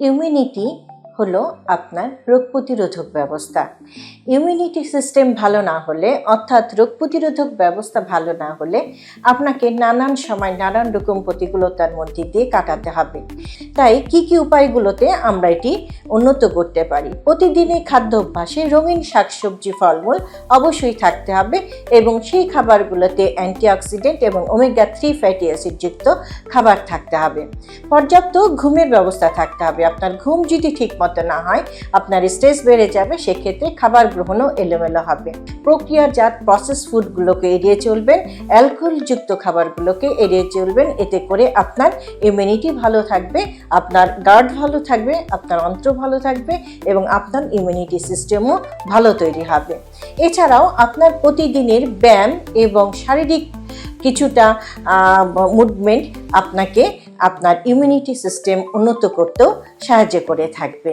Immunity হলো আপনার রোগ প্রতিরোধক ব্যবস্থা। ইমিউনিটি সিস্টেম ভালো না হলে, অর্থাৎ রোগ প্রতিরোধক ব্যবস্থা ভালো না হলে, আপনাকে নানান সময় নানান রকম প্রতিকূলতার মধ্যে দিয়ে কাটাতে হবে। তাই কি কি উপায়গুলোতে আমরা এটি উন্নত করতে পারি? প্রতিদিনের খাদ্য অভ্যাসে রঙিন শাকসবজি, ফলমূল অবশ্যই থাকতে হবে এবং সেই খাবারগুলোতে অ্যান্টিঅক্সিডেন্ট এবং ওমেগা থ্রি ফ্যাটি অ্যাসিডযুক্ত খাবার থাকতে হবে। পর্যাপ্ত ঘুমের ব্যবস্থা থাকতে হবে। আপনার ঘুম যদি ঠিক মতো না হয়, আপনার স্ট্রেস বেড়ে যাবে, সেক্ষেত্রে খাবার গ্রহণও এলোমেলো হবে। প্রক্রিয়াজাত প্রসেস ফুডগুলোকে এড়িয়ে চলবেন অ্যালকোহলযুক্ত খাবারগুলোকে এড়িয়ে চলবেন, এতে করে আপনার ইমিউনিটি ভালো থাকবে, আপনার গার্ড ভালো থাকবে, আপনার অন্ত্র ভালো থাকবে এবং আপনার ইমিউনিটি সিস্টেমও ভালো তৈরি হবে। এছাড়াও আপনার প্রতিদিনের ব্যায়াম এবং শারীরিক কিছুটা মুভমেন্ট আপনাকে আপনার ইমিউনিটি সিস্টেম উন্নত করতেও সাহায্য করে থাকবে।